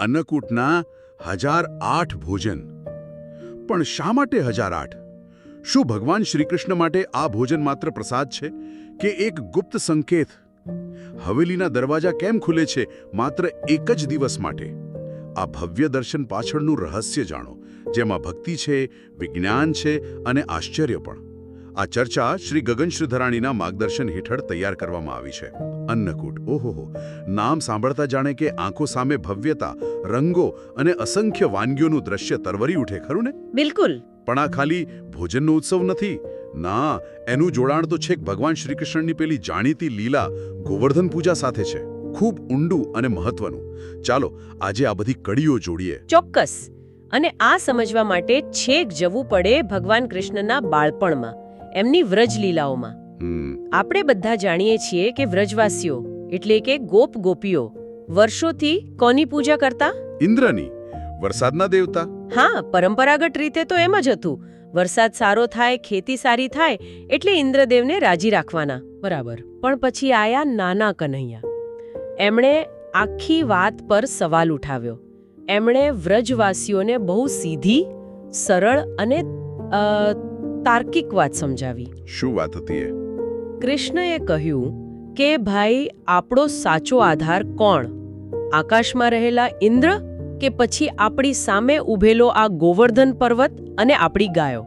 અન્નકૂટના હજાર આઠ ભોજન. પણ શા માટે હજાર આઠ? શું ભગવાન શ્રીકૃષ્ણ માટે આ ભોજન માત્ર પ્રસાદ છે કે એક ગુપ્ત સંકેત? હવેલીના દરવાજા કેમ ખુલે છે માત્ર એક જ દિવસ માટે? આ ભવ્ય દર્શન પાછળનું રહસ્ય જાણો, જેમાં ભક્તિ છે, વિજ્ઞાન છે અને આશ્ચર્ય પણ. આ ચર્ચા શ્રી ગગન શ્રીધરાણીના માર્ગદર્શન હેઠળ તૈયાર કરવામાં આવી છે. અન્નકૂટ. ઓહોહો. નામ સાંભળતા જાણે કે આંખો સામે ભવ્યતા રંગો અને અસંખ્ય વાનગીઓનું દ્રશ્ય તરવરી ઉઠે ખરું ને? બિલકુલ. પણ આ ખાલી ભોજનનો ઉત્સવ નથી. ના એનું જોડાણ તો છેક ભગવાન શ્રીકૃષ્ણની પેલી જાણીતી લીલા ગોવર્ધન પૂજા સાથે છે. ખૂબ ઊંડું અને મહત્વનું. ચાલો આજે આ બધી કડીઓ જોડીએ. ચોક્કસ. અને આ સમજવા માટે છેક જવું પડે ભગવાન કૃષ્ણના બાળપણમાં. એમની વ્રજ લીલાઓમાં. આપણે બધા જાણીએ છીએ કે વ્રજવાસીઓ એટલે કે ગોપ ગોપીઓ વર્ષોથી કોની પૂજા કરતા? ઇન્દ્રની. વરસાદના દેવતા. હા પરંપરાગત રીતે તો એમ જ હતું. વરસાદ સારો થાય ખેતી સારી થાય એટલે ઇન્દ્રદેવને રાજી રાખવાના. બરાબર. પણ પછી આયા નાના કન્હૈયા એમણે આખી વાત પર સવાલ ઉઠાવ્યો. એમણે વ્રજવાસીઓને બહુ સીધી સરળ અને તાર્કિક વાત સમજાવી. શું વાત હતી એ? કૃષ્ણએ કહ્યું કે ભાઈ આપણો સાચો આધાર કોણ? આકાશમાં રહેલા ઇન્દ્ર કે પછી આપણી સામે ઊભેલો આ ગોવર્ધન પર્વત અને આપણી ગાયો?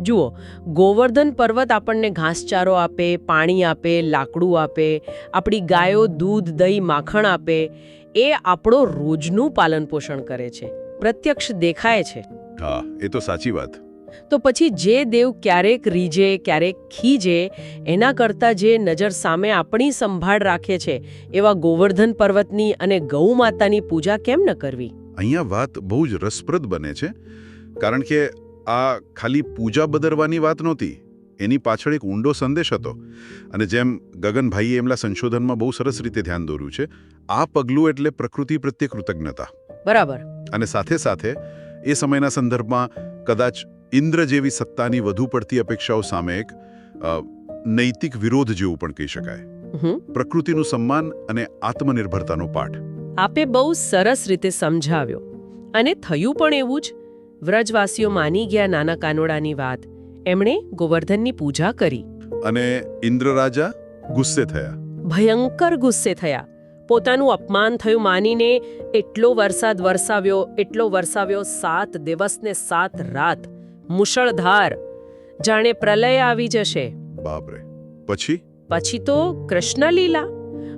જુઓ ગોવર્ધન પર્વત આપણને ઘાસચારો આપે પાણી આપે લાકડું આપે આપણી ગાયો દૂધ દહીં માખણ આપે એ આપણો રોજનું પાલન પોષણ કરે છે. પ્રત્યક્ષ દેખાય છે. હા એ તો સાચી વાત. તો પછી જે દેવ ક્યારેક રીજે ક્યારેક ખીજે એના કરતાં જે નજર સામે આપણી સંભાળ રાખે છે એવા ગોવર્ધન પર્વતની અને ગૌ માતાની પૂજા કેમ ન કરવી? અહીંયા વાત બહુ જ રસપ્રદ બને છે કારણ કે આ ખાલી પૂજા બદરવાની વાત નહોતી એની પાછળ એક ઊંડો સંદેશ હતો. અને જેમ ગગનભાઈએ એમના સંશોધનમાં બહુ સરસ રીતે ધ્યાન દોર્યું છે આ પગલું એટલે પ્રકૃતિ પ્રત્યે કૃતજ્ઞતા. બરાબર. અને સાથે સાથે એ સમયના સંદર્ભમાં કદાચ ઇન્દ્ર જેવી સત્તાની વધુ પડતી અપેક્ષાઓ સામે એક નૈતિક વિરોધ જેવું પણ કહી શકાય. પ્રકૃતિનું સન્માન અને આત્મનિર્ભરતાનો પાઠ. આપે બહુ સરસ રીતે સમજાવ્યો. અને થયું પણ એવું જ. વ્રજવાસીઓ માની ગયા નાના કાનોડાની વાત. એમણે ગોવર્ધનની પૂજા કરી. અને ઇન્દ્ર રાજા ગુસ્સે થયા. ભયંકર ગુસ્સે થયા. પોતાનું અપમાન થયું માનીને એટલો વરસાદ વરસાવ્યો એટલો વરસાવ્યો સાત દિવસને સાત રાત. મુશળધાર. જાણે પ્રલય આવી જશે. બાપરે. પછી? પછી તો કૃષ્ણલીલા.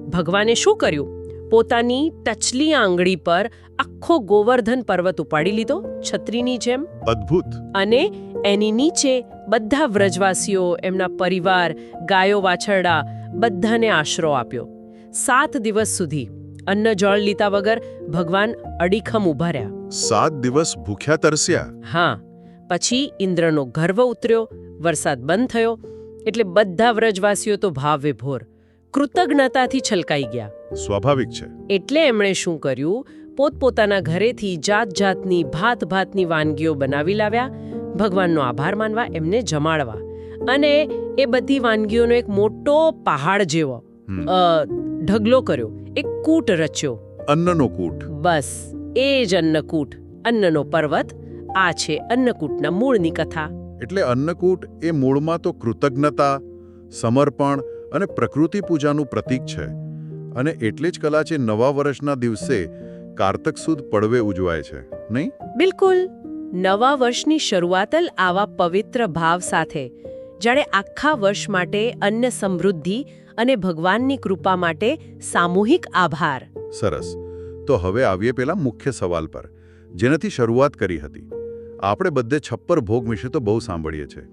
ભગવાને શું કર્યું? પોતાની ટચલી આંગળી પર આખો ગોવર્ધન પર્વત ઉપાડી લીધો છત્રીની જેમ. અદ્ભુત. અને એની નીચે બધા વ્રજવાસીઓ એમના પરિવાર ગાયો વાછરડા બધાને આશરો આપ્યો. સાત દિવસ સુધી અન્ન જળ લીધા વગર ભગવાન અડીખમ ઊભા રહ્યા. સાત દિવસ ભૂખ્યા તરસ્યા? હા. પછી ઇન્દ્રનો ગર્વ ઉતર્યો વરસાદ બંધ થયો એટલે બધા વ્રજવાસીઓ તો ભાવ વિભોર કૃતજ્ઞતાથી છલકાઈ ગયા. સ્વાભાવિક છે. એટલે એમણે શું કર્યું? પોતપોતાના ઘરેથી જાત જાતની ભાત ભાતની વાનગીઓ બનાવી લાવ્યા. ભગવાનનો આભાર માનવા એમને જમાડવા. અને એ બધી વાનગીઓનો એક મોટો પહાડ જેવો ઢગલો કર્યો. એક કૂટ રચ્યો. અન્નનો કૂટ. બસ એ જ અન્નકૂટ અન્નનો પર્વત આ છે અન્નકૂટના મૂળની કથા. એટલે અન્નકૂટ એ મૂળમાં તો કૃતજ્ઞતા સમર્પણ અને પ્રકૃતિ પૂજાનું પ્રતીક છે. અને એટલે જ કલાચે નવા વર્ષના દિવસે કારતક સુદ પડવે ઉજવાય છે. નહીં? બિલકુલ. નવા વર્ષની શરૂઆત જ આવા પવિત્ર ભાવ સાથે જાણે આખા વર્ષ માટે અન્ન સમૃદ્ધિ અને ભગવાનની કૃપા માટે સામૂહિક આભાર. સરસ. તો હવે આવીએ પેલા મુખ્ય સવાલ પર જેનાથી શરૂઆત કરી હતી. આપણે બધે છપ્પર ભોગ વિશે તો બહુ સાંભળીએ છીએ.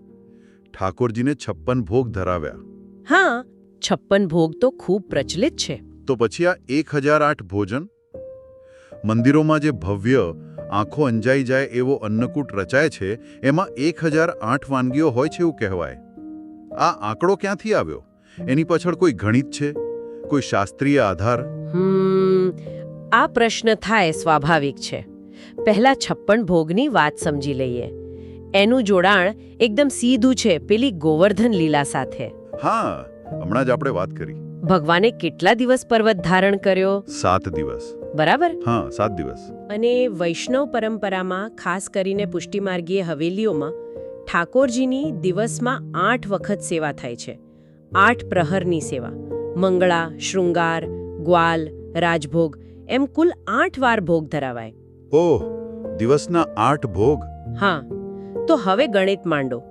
ઠાકોરજીને છપ્પન ભોગ ધરાવ્યા. હા છપ્પન ભોગ તો ખૂબ પ્રચલિત છે. તો પછી આ એક ભોજન? મંદિરોમાં જે ભવ્ય આંખો અંજાઈ જાય એવો અન્નકૂટ રચાય છે એમાં એક હજાર આઠ વાનગીઓ હોય છે એવું કહેવાય. આ આંકડો ક્યાંથી આવ્યો? એની પાછળ કોઈ ગણિત છે? કોઈ શાસ્ત્રીય આધાર? આ પ્રશ્ન થાય સ્વાભાવિક છે. પહેલા છપ્પન ભોગની વાત સમજી લઈએ. એનું જોડાણ એકદમ સીધું છે પેલી ગોવર્ધન લીલા સાથે. હા હમણાં જ આપણે વાત કરી. ભગવાને કેટલા દિવસ પર્વત ધારણ કર્યો? સાત દિવસ. બરાબર? હા સાત દિવસ. અને વૈષ્ણવ પરંપરામાં ખાસ કરીને પુષ્ટિમાર્ગીય હવેલીઓમાં ઠાકોરજીની દિવસમાં આઠ વખત સેવા થાય છે. આઠ પ્રહરની સેવા. મંગળા શૃંગાર ગ્વાલ રાજભોગ એમ કુલ આઠ વાર ભોગ ધરાવાય. ઓહ દિવસના આઠ ભોગ. હા તો હવે ગણિત માંડો.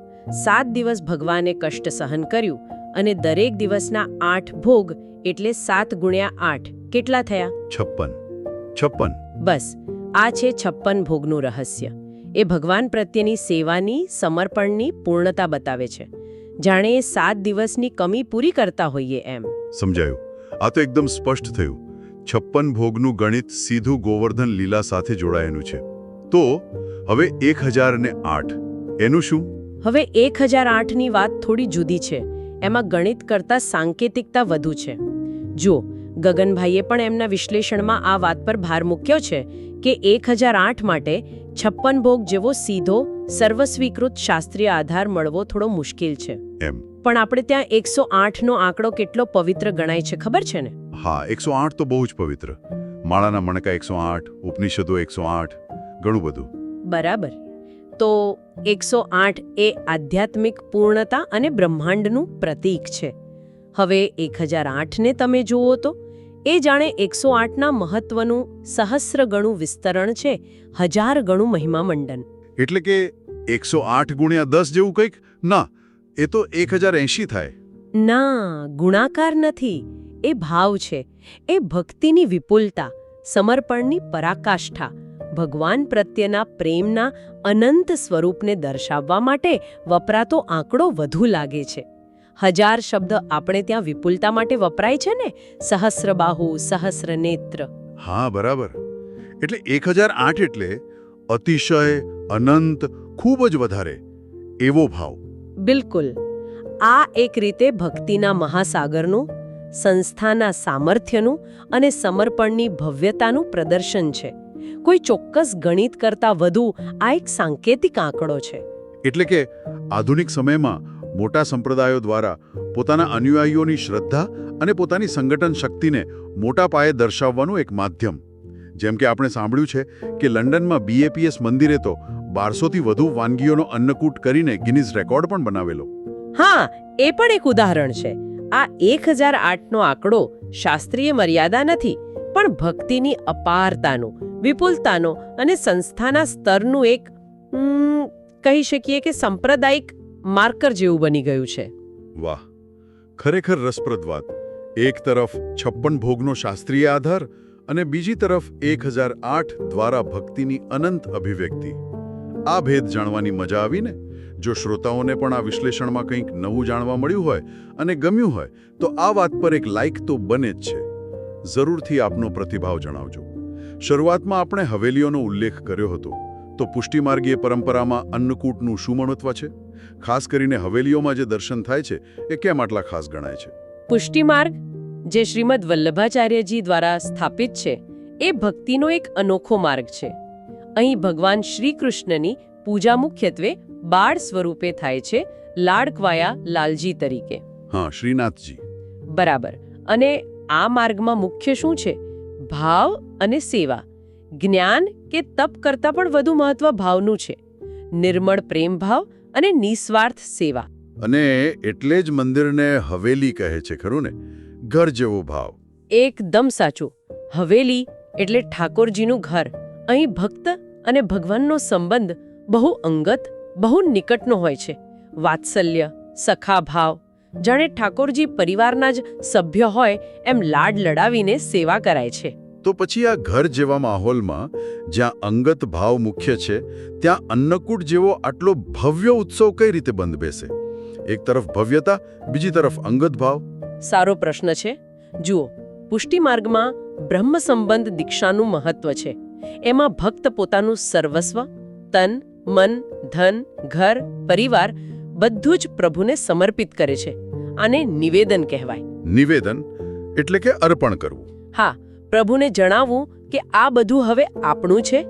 સાત દિવસ ભગવાને કષ્ટ સહન કર્યું અને દરેક દિવસના આઠ ભોગ એટલે સાત ગુણ્યા આઠ. કેટલા થયા? છપ્પન. છપ્પન. બસ આ છે છપ્પન ભોગનું રહસ્ય. એ ભગવાન પ્રત્યેની સેવાની સમર્પણની પૂર્ણતા બતાવે છે. જાણે એ સાત દિવસની કમી પૂરી કરતા હોઈએ એમ. સમજાયું. આ તો એકદમ સ્પષ્ટ થયું. છપ્પન ભોગનું ગણિત સીધું ગોવર્ધન લીલા સાથે જોડાયેલું છે. તો હવે એક એનું શું? હવે એક આઠની વાત થોડી જુદી છે. એમાં ગણિત કરતાં સાંકેતિકતા વધુ છે. જો ગગનભાઈએ પણ એમના વિશ્લેષણમાં આ વાત પર ભાર મૂક્યો છે કે એક હજાર આઠ માટે છપ્પન ભોગ જેવો સીધો સર્વસ્વીકૃત શાસ્ત્રીય આધાર મળવો થોડો મુશ્કેલ છે. એમ. પણ આપણે ત્યાં એકસો આઠનો આંકડો કેટલો પવિત્ર ગણાય છે ખબર છે ને? હા એકસો આઠ તો બહુ જ પવિત્ર. માળાના મણકા એકસો આઠ ઉપનિષદો એકસો આઠ ઘણું બધું. બરાબર. તો એકસો આઠ એ આધ્યાત્મિક પૂર્ણતા અને બ્રહ્માંડનું પ્રતીક છે. હવે એક હજાર આઠને તમે જુઓ તો એ જાણે એકસો આઠના મહત્વનું સહસ્ર ગણું વિસ્તરણ છે હજાર ગણું મહિમામંડન. એટલે કે એકસો આઠ ગુણ્યા દસ જેવું કંઈક? ના એ તો એક હજાર એંશી થાય. ના ગુણાકાર નથી. એ ભાવ છે એ ભક્તિની વિપુલતા સમર્પણની પરાકાષ્ઠા ભગવાન પ્રત્યેના પ્રેમના અનંત સ્વરૂપને દર્શાવવા માટે વપરાતો આંકડો વધુ લાગે છે. હજાર શબ્દ આપણે ત્યાં વિપુલતા માટે વપરાય છે ને? સહસ્રબાહુ સહસ્રનેત્ર. હા બરાબર. એટલે એક એટલે અતિશય અનંત ખૂબ જ વધારે એવો ભાવ. બિલકુલ. આ એક રીતે ભક્તિના મહાસાગરનું સંસ્થાના સામર્થ્યનું અને સમર્પણની ભવ્યતાનું પ્રદર્શન છે. કોઈ ચોક્કસ ગણિત કરતાં વધુ આ એક સાંકેતિક આંકડો છે. એટલે કે આધુનિક સમયમાં મોટા સંપ્રદાયો દ્વારા પોતાના અનુયાયીઓની શ્રદ્ધા અને પોતાની સંગઠન શક્તિને મોટા પાયે દર્શાવવાનું એક માધ્યમ. જેમ કે આપણે સાંભળ્યું છે કે લંડનમાં બીએપીએસ મંદિરે તો બારસોથી વધુ વાનગીઓનો અન્નકૂટ કરીને ગિનીઝ રેકોર્ડ પણ બનાવેલો. હા એ પણ એક ઉદાહરણ છે. આ એક હજાર આઠનો આંકડો શાસ્ત્રીય મર્યાદા નથી, પણ ભક્તિની અપારતાનું, વિપુલતાનો અને સંસ્થાના સ્તરનું એક કહી શકીએ કે સાંપ્રદાયિક માર્કર જેવું બની ગયું છે. વાહ, ખરેખર રસપ્રદ વાત. એક તરફ છપ્પન ભોગનો શાસ્ત્રીય આધાર અને બીજી તરફ એક દ્વારા ભક્તિની અનંત અભિવ્યક્તિ. આ ભેદ જાણવાની મજા આવીને? જો શ્રોતાઓને પણ આ વિશ્લેષણમાં કંઈક નવું જાણવા મળ્યું હોય અને ગમ્યું હોય, તો આ વાત પર એક લાઇક તો બને જ છે. જરૂરથી આપનો પ્રતિભાવ જણાવજો. શરૂઆતમાં આપણે હવેલીઓનો ઉલ્લેખ કર્યો હતો. તો પુષ્ટિમાર્ગીય પરંપરામાં અન્નકૂટનું શું મહત્વ છે? ખાસ કરીને હવેલીઓમાં જે દર્શન થાય છે, એ કેમ આટલા ખાસ ગણાય છે? પુષ્ટિમાર્ગ, જે શ્રીમદ વલ્લભાચાર્યજી દ્વારા સ્થાપિત છે, એ ભક્તિનો એક અનોખો માર્ગ છે. અહીં ભગવાન શ્રી કૃષ્ણની પૂજા મુખ્યત્વે બાળ સ્વરૂપે થાય છે લાડકવાયા લાલજી તરીકે. હા શ્રીનાથજી. બરાબર. અને આ માર્ગમાં મુખ્ય શું છે? ભાવ અને સેવા. જ્ઞાન કે તપ કરતાં પણ વધુ મહત્વ ભાવનું છે. નિર્મળ પ્રેમ ભાવ અને નિસ્વાર્થ સેવા. અને એટલે જ મંદિરને હવેલી કહે છે ખરું ને? ઘર જેવો ભાવ. એકદમ સાચું. હવેલી એટલે ઠાકોરજીનું ઘર. અહીં ભક્ત અને ભગવાનનો સંબંધ બહુ અંગત બહુ નિકટનો હોય છે. વાત્સલ્ય સખા ભાવ જાણે ઠાકોરજી પરિવારના જ સભ્ય હોય એમ લાડ લડાવીને સેવા કરાય છે. તો પછી આ ઘર જેવા માહોલમાં જ્યાં અંગત ભાવ મુખ્ય છે ત્યાં અન્નકૂટ જેવો આટલો ભવ્ય ઉત્સવ કઈ રીતે બંધ બેસે? એક તરફ ભવ્યતા બીજી તરફ અંગત ભાવ? સારો પ્રશ્ન છે. જુઓ પુષ્ટિ માર્ગમાં બ્રહ્મ સંબંધ દીક્ષાનું મહત્વ છે. એમાં ભક્ત પોતાનું સર્વસ્વ તન મન ધન ઘર પરિવાર બધું જ પ્રભુને સમર્પિત કરે છે આને નિવેદન કહેવાય. નિવેદન એટલે કે અર્પણ કરવું. હા પ્રભુને જણાવવું કે આ બધું હવે આપણું છે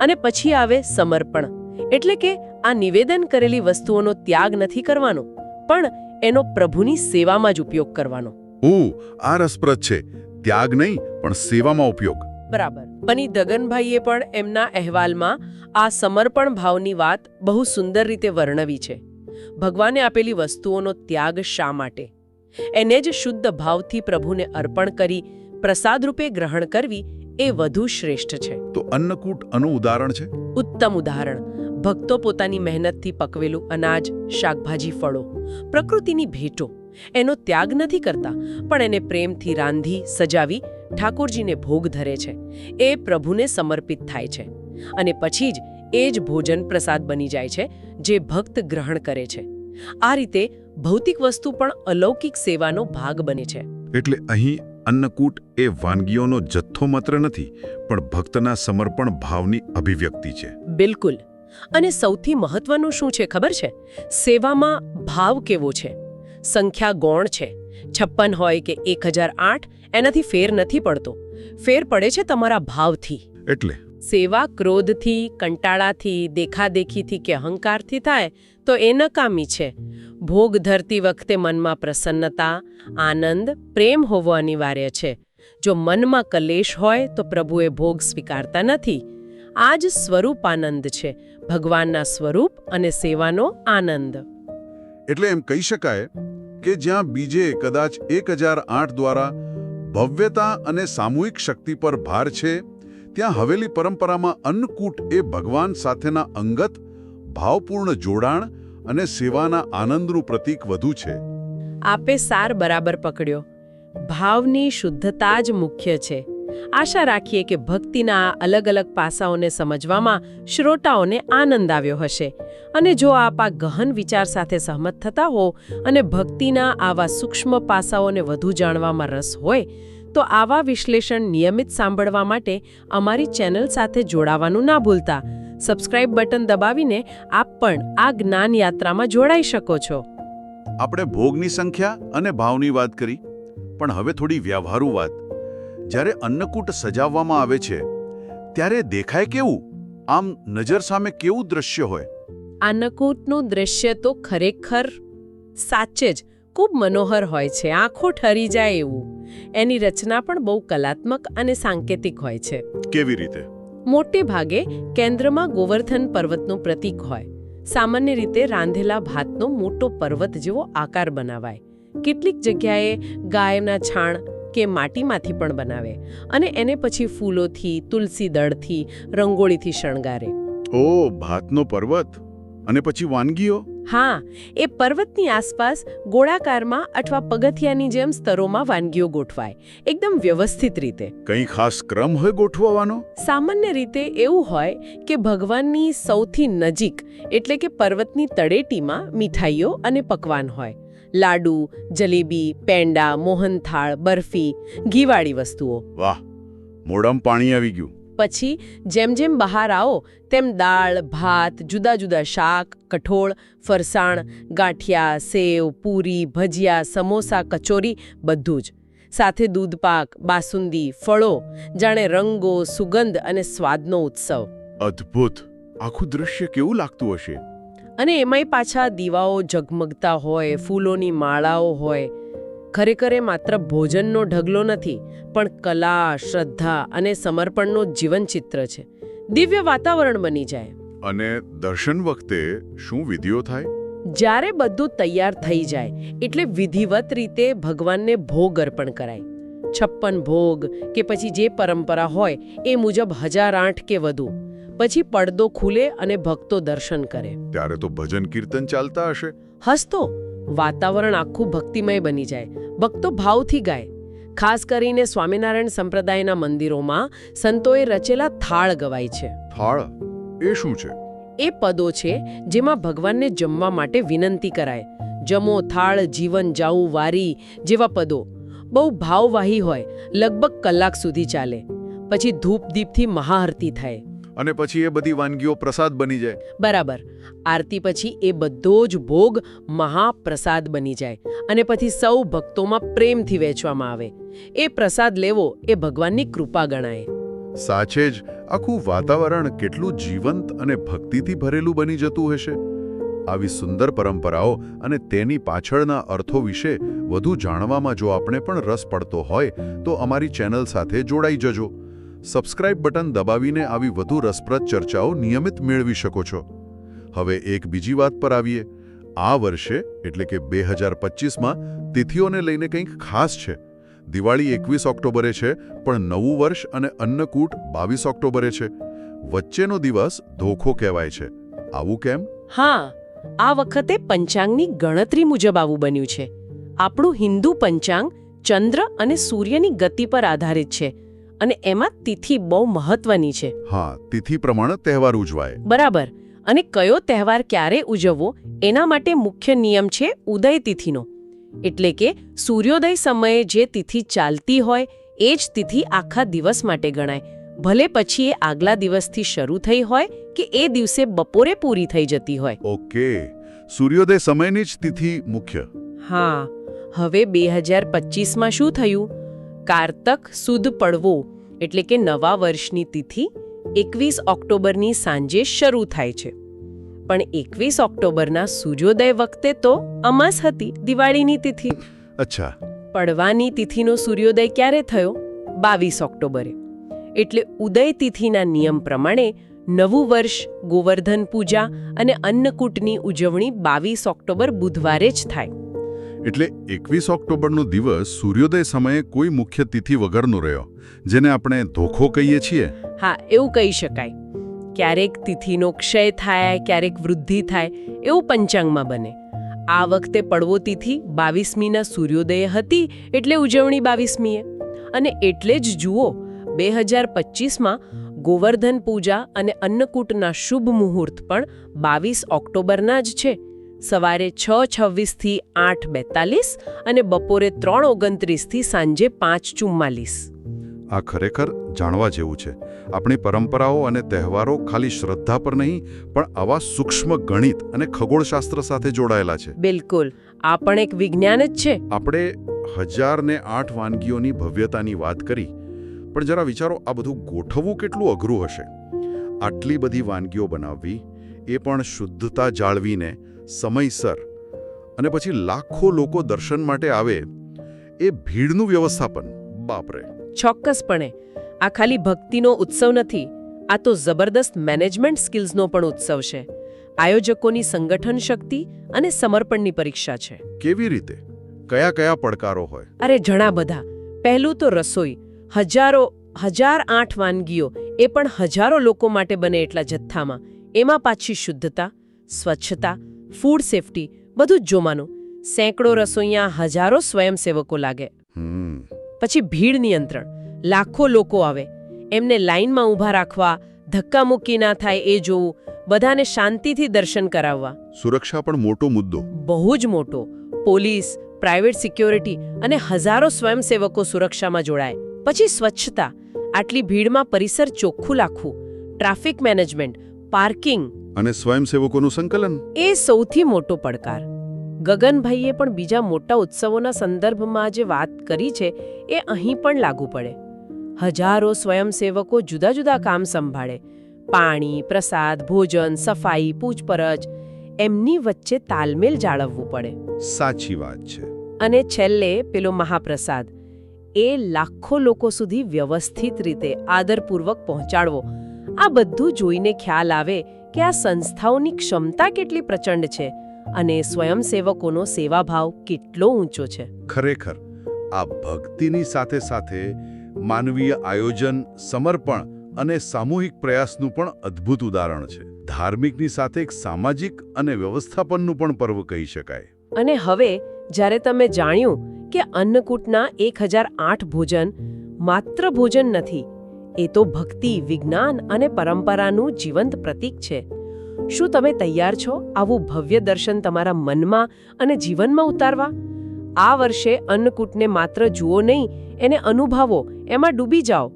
અને પછી આવે સમર્પણ. એટલે કે આ નિવેદન કરેલી વસ્તુઓનો ત્યાગ નથી કરવાનો પણ એનો પ્રભુની સેવામાં જ ઉપયોગ કરવાનો. ઓ આ રસપ્રદ છે. ત્યાગ નહીં પણ સેવામાં ઉપયોગ. બરાબર. પની દગનભાઈએ પણ એમના અહેવાલમાં આ સમર્પણ ભાવની વાત બહુ સુંદર રીતે વર્ણવી છે. ભગવાને આપેલી વસ્તુઓનો ત્યાગ શા માટે? એને જ શુદ્ધ ભાવથી પ્રભુને અર્પણ કરી પ્રસાદ રૂપે ગ્રહણ કરવી એ વધુ શ્રેષ્ઠ છે. તો અન્નકૂટ અનુ ઉદાહરણ છે? ઉત્તમ ઉદાહરણ. ભક્તો પોતાની મહેનતથી પકવેલું અનાજ શાકભાજી ફળો પ્રકૃતિની ભેટો એનો ત્યાગ નથી કરતા પણ એને પ્રેમથી રાંધી સજાવી ઠાકોરજીને ભોગ ધરે છે. એ પ્રભુને સમર્પિત થાય છે. અને પછી જ એ જ ભોજન પ્રસાદ બની જાય છે જે ભક્ત ગ્રહણ કરે છે. આ રીતે ભૌતિક વસ્તુ પણ અલૌકિક સેવાનો ભાગ બને છે. એટલે અહીં અન્નકૂટ એ વાનગીઓનો જથ્થો માત્ર નથી પણ ભક્તના સમર્પણ ભાવની અભિવ્યક્તિ છે. બિલકુલ. અને સૌથી મહત્વનું શું છે ખબર છે? સેવામાં ભાવ કેવો છે? સંખ્યા ગૌણ છે. છપ્પન હોય કે એક હજાર આઠ એનાથી ફેર નથી પડતો. ફેર પડે છે તમારા ભાવથી. એટલે? સેવા ક્રોધથી કંટાળાથી દેખાદેખીથી કે અહંકારથી થાય તો એ નકામી છે. ભોગ ધરતી વખતે મનમાં પ્રસન્નતા આનંદ પ્રેમ હોવો અનિવાર્ય છે. જો મનમાં કલેશ હોય તો પ્રભુએ ભોગ સ્વીકારતા નથી. આ જ સ્વરૂપાનંદ છે ભગવાનના સ્વરૂપ અને સેવાનો આનંદ. એટલે એમ કહી શકાય કે જ્યાં બીજે કદાચ એક હજાર આઠ દ્વારા ભવ્યતા અને સામૂહિક શક્તિ પર ભાર છે, ત્યાં હવેલી પરંપરામાં અન્નકૂટ એ ભગવાન સાથેના અંગત, ભાવપૂર્ણ જોડાણ અને સેવાના આનંદનું પ્રતીક વધુ છે. આપે સાર બરાબર પકડ્યો. ભાવની શુદ્ધતા જ મુખ્ય છે. આશા રાખીએ કે ભક્તિના આ અલગ અલગ પાસાઓને સમજવામાં શ્રોતાઓને આનંદ આવ્યો હશે. અને જો આપ આ ગહન વિચાર સાથે સહમત થતા હો અને ભક્તિના આવા સૂક્ષ્મ પાસાઓને વધુ જાણવામાં રસ હોય, તો આવા વિશ્લેષણ નિયમિત સાંભળવા માટે અમારી ચેનલ સાથે જોડાવાનું ના ભૂલતા. સબસ્ક્રાઇબ બટન દબાવીને આપ પણ આ જ્ઞાન યાત્રામાં જોડાઈ શકો છો. આપણે ભોગની સંખ્યા અને ભાવની વાત કરી, પણ હવે થોડી વ્યવહારુ વાત. જ્યારે અન્નકૂટ સજાવવામાં આવે છે ત્યારે દેખાય કેવું? આમ નજર સામે કેવું દ્રશ્ય હોય? અન્નકૂટનું દૃશ્ય તો ખરેખર સાચે જ ખૂબ મનોહર હોય છે આંખો ઠરી જાય એવું. એની રચના પણ બહુ કલાત્મક અને સાંકેતિક હોય છે. કેવી રીતે? મોટે ભાગે કેન્દ્રમાં ગોવર્ધન પર્વતનું પ્રતીક હોય. સામાન્ય રીતે રાંધેલા ભાતનો મોટો પર્વત જેવો આકાર બનાવાય. કેટલીક જગ્યાએ ગાયના છાણ કે માટીમાંથી પણ બનાવે અને એને પછી ફૂલોથી તુલસી દળથી રંગોળીથી શણગારે. ઓ ભાતનો પર્વત? અને પછી વાનગીઓ? હા એ પર્વતની આસપાસ ગોળાકારમાં અથવા પગથિયાની જેમ સ્તરોમાં વાનગીઓ ગોઠવાય. એકદમ વ્યવસ્થિત રીતે. કંઈ ખાસ ક્રમ હોય ગોઠવવાનો? સામાન્ય રીતે એવું હોય કે ભગવાનની સૌથી નજીક એટલે કે પર્વતની તળેટીમાં મીઠાઈઓ અને પકવાન હોય. લાડુ જલેબી પેંડા મોહનથાળ બરફી ઘીવાળી વસ્તુઓ. વાહ મોડમ પાણી આવી ગયું. પછી જેમ જેમ બહાર આવો તેમ દાળ ભાત જુદા જુદા શાક કઠોળ ફરસાણ ગાંઠિયા સેવ પૂરી ભજીયા સમોસા કચોરી બધું જ. સાથે દૂધપાક બાસુંદી ફળો જાણે રંગો સુગંધ અને સ્વાદનો ઉત્સવ. અદ્ભુત. આખું દૃશ્ય કેવું લાગતું હશે? અને એમાંય પાછા દીવાઓ ઝગમગતા હોય ફૂલોની માળાઓ હોય. ખરેખર એ માત્ર ભોજનનો ઢગલો નથી પણ કલા શ્રદ્ધા અને સમર્પણનો જીવનચિત્ર છે. દિવ્ય વાતાવરણ બની જાય. અને દર્શન વખતે શું વિધિઓ થાય? જ્યારે બધું તૈયાર થઈ જાય એટલે વિધિવત રીતે ભગવાનને ભોગ અર્પણ કરાય. છપ્પન ભોગ કે પછી જે પરંપરા હોય એ મુજબ હજાર આઠ કે વધુ. પછી પડદો ખુલે અને ભક્તો દર્શન કરે. ત્યારે તો ભજન કીર્તન ચાલતા હશે. હસતો વાતાવરણ આખું ભક્તિમય બની જાય. ભક્તો ભાવથી ગાય. ખાસ કરીને સ્વામિનારાયણ સંપ્રદાયના મંદિરોમાં સંતોએ રચેલા થાળ ગવાય છે. થાળ? એ શું છે? એ પદો છે જેમાં ભગવાનને જમવા માટે વિનંતી કરાય. જમો થાળ જીવન જાઉં વારી જેવા પદો. બહુ ભાવવાહી હોય લગભગ કલાક સુધી ચાલે. પછી ધૂપ દીપથી મહાઆરતી થાય. અને પછી એ બધી વાનગીઓ પ્રસાદ બની જાય. બરાબર. આરતી પછી એ બધો જ ભોગ મહાપ્રસાદ બની જાય અને પછી સૌ ભક્તોમાં પ્રેમથી વહેંચવામાં આવે. એ પ્રસાદ લેવો એ ભગવાનની કૃપા ગણાય. સાચે જ આખું વાતાવરણ કેટલું જીવંત અને ભક્તિથી ભરેલું બની જતું હશે. આવી સુંદર પરંપરાઓ અને તેની પાછળના અર્થો વિશે વધુ જાણવામાં જો આપણે પણ રસ પડતો હોય તો અમારી ચેનલ સાથે જોડાઈ જજો. સબસ્ક્રાઇબ બટન દબાવીને આવી વધુ રસપ્રદ ચર્ચાઓ નિયમિત મેળવી શકો છો. હવે એક બીજી વાત પર આવીએ. આ વર્ષે, એટલે કે બે હજાર પચીસમાં, તિથિઓને લઈને કંઈક ખાસ છે. દિવાળી એકવીસ ઓક્ટોબરે છે, પણ નવું વર્ષ અને અન્નકૂટ બાવીસ ઓક્ટોબરે છે. વચ્ચેનો દિવસ ધોખો કહેવાય છે. આવું કેમ? હા, આ વખતે પંચાંગની ગણતરી મુજબ આવું બન્યું છે. આપણું હિન્દુ પંચાંગ ચંદ્ર અને સૂર્યની ગતિ પર આધારિત છે. અને એમાં તિથિ બહુ મહત્વની છે. હા તિથિ પ્રમાણે તહેવાર ઉજવાય. બરાબર. અને કયો તહેવાર ક્યારે ઉજવવો એના માટે મુખ્ય નિયમ છે ઉદય તિથિનો. એટલે કે સૂર્યોદય સમયે જે તિથિ ચાલતી હોય એ જ તિથિ આખા દિવસ માટે ગણાય. ભલે પછી એ આગલા દિવસથી શરૂ થઈ હોય કે એ દિવસે બપોરે પૂરી થઈ જતી હોય. ઓકે. સૂર્યોદય સમયની જ તિથિ મુખ્ય. હા. હવે બે હજાર પચીસમાં શું થયું? કારતક સુદ પડવો એટલે કે નવા વર્ષની તિથિ એકવીસ ઓક્ટોબરની સાંજે શરૂ થાય છે. પણ એકવીસ ઓક્ટોબરના સૂર્યોદય વખતે તો અમાસ હતી દિવાળીની તિથિ. અચ્છા. પડવાની તિથિનો સૂર્યોદય ક્યારે થયો? બાવીસ ઓક્ટોબરે. એટલે ઉદય તિથિના નિયમ પ્રમાણે નવું વર્ષ ગોવર્ધન પૂજા અને અન્નકૂટની ઉજવણી બાવીસ ઓક્ટોબર બુધવારે જ થાય. એટલે એકવીસ ઓક્ટોબરનો દિવસ સૂર્યોદય સમયે કોઈ મુખ્ય તિથિ વગરનો રહ્યો, જેને આપણે ધોખો કહીએ છીએ? હા, એવું કહી શકાય. ક્યારેક તિથિનો ક્ષય થાય, ક્યારેક વૃદ્ધિ થાય, એવું પંચાંગમાં બને. આ વખતે પડવો તિથિ બાવીસમીના સૂર્યોદય હતી, એટલે ઉજવણી બાવીસમીએ. અને એટલે જ જુઓ, બે હજાર પચીસમાં ગોવર્ધન પૂજા અને અન્નકૂટના શુભ મુહૂર્ત પણ બાવીસ ઓક્ટોબરના જ છે. સવારે છ છવ્વીસથી આઠ બેતાલીસ અને બપોરે ત્રણ ઓગણત્રીસથી સાંજે પાંચ ચુમ્માલીસ. આ ખરેખર જાણવા જેવું છે. આપણી પરંપરાઓ અને તહેવારો ખાલી શ્રદ્ધા પર નહીં પણ આવા સૂક્ષ્મ ગણિત અને ખગોળશાસ્ત્ર સાથે જોડાયેલા છે. બિલકુલ. આ પણ એક વિજ્ઞાન જ છે. આપણે હજાર ને આઠ વાનગીઓની ભવ્યતાની વાત કરી પણ જરા વિચારો આ બધું ગોઠવવું કેટલું અઘરું હશે? આટલી બધી વાનગીઓ બનાવવી એ પણ શુદ્ધતા જાળવીને સમયસર અને પછી લાખો લોકો દર્શન માટે આવે એ ભીડનું વ્યવસ્થાપન બાપરે. ચોક્કસપણે. આ ખાલી ભક્તિનો ઉત્સવ નથી આ તો જબરદસ્ત મેનેજમેન્ટ સ્કિલ્સનો પણ ઉત્સવ છે. આયોજકોની સંગઠન શક્તિ અને સમર્પણની પરીક્ષા છે. કેવી રીતે? કયા કયા પડકારો હોય? અરે ઘણા બધા. પહેલું તો રસોઈ. હજારો હજાર આઠ વાનગીઓ એ પણ હજારો લોકો માટે બને એટલા જથ્થામાં. એમાં પાછી શુદ્ધતા સ્વચ્છતા ફૂડ સેફટી બધું જ જોવાનું. સેંકડો રસોઈયા હજારો સ્વયંસેવકો લાગે. પછી ભીડ નિયંત્રણ. લાખો લોકો આવે. એમને લાઇનમાં ઊભા રાખવા ધક્કામુક્કી ના થાય એ જોવું બધાને શાંતિથી દર્શન કરાવવા. સુરક્ષા પણ મોટો મુદ્દો. બહુ જ મોટો. પોલીસ પ્રાઇવેટ સિક્યોરિટી અને હજારો સ્વયંસેવકો સુરક્ષામાં જોડાય. પછી સ્વચ્છતા. આટલી ભીડમાં પરિસર ચોખ્ખું રાખવું ટ્રાફિક મેનેજમેન્ટ પાર્કિંગ. અને સ્વયંસેવકોનું સંકલન. એ સૌથી મોટો પડકાર. ગગનભાઈએ પણ બીજા મોટા ઉત્સવોના સંદર્ભમાં જે વાત કરી છે એ અહીં પણ લાગુ પડે. હજારો સ્વયંસેવકો જુદા જુદા કામ સંભાળે. પાણી પ્રસાદ ભોજન સફાઈ પૂછપરછ એમની વચ્ચે તાલમેલ જાળવવું પડે. સાચી વાત છે. અને છેલ્લે પેલો મહાપ્રસાદ. એ લાખો લોકો સુધી વ્યવસ્થિત રીતે આદરપૂર્વક પહોંચાડવો. આ બધું જોઈને ખ્યાલ આવે કે આ સંસ્થાઓની ક્ષમતા કેટલી પ્રચંડ છે અને સ્વયંસેવકોનો સેવાભાવ કેટલો ઊંચો છે. ખરેખર આ ભક્તિની સાથે સાથે માનવીય આયોજન સમર્પણ અને સામૂહિક પ્રયાસનું પણ અદ્ભુત ઉદાહરણ છે. ધાર્મિકની સાથે એક સામાજિક અને વ્યવસ્થાપનનું પણ પર્વ કહી શકાય. અને હવે જ્યારે તમે જાણ્યું કે અન્નકૂટના એક હજાર આઠ ભોજન માત્ર ભોજન નથી એ તો ભક્તિ, વિજ્ઞાન અને પરંપરાનું જીવંત પ્રતીક છે. શું તમે તૈયાર છો આવું ભવ્ય દર્શન તમારા મનમાં અને જીવનમાં ઉતારવા? આ વર્ષે અન્નકૂટને માત્ર જુઓ નહીં, એને અનુભવો, એમાં ડૂબી જાઓ,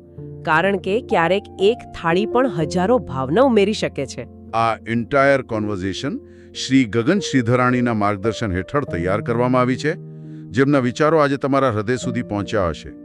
કારણ કે ક્યારેક એક થાળી પણ હજારો ભાવના ઉમેરી શકે છે. આ એન્ટાયર કોન્વર્ઝેશન શ્રી ગગન શ્રીધરાણીના માર્ગદર્શન હેઠળ તૈયાર કરવામાં આવી છે, જેમના વિચારો આજે તમારા હૃદય સુધી પહોંચ્યા હશે.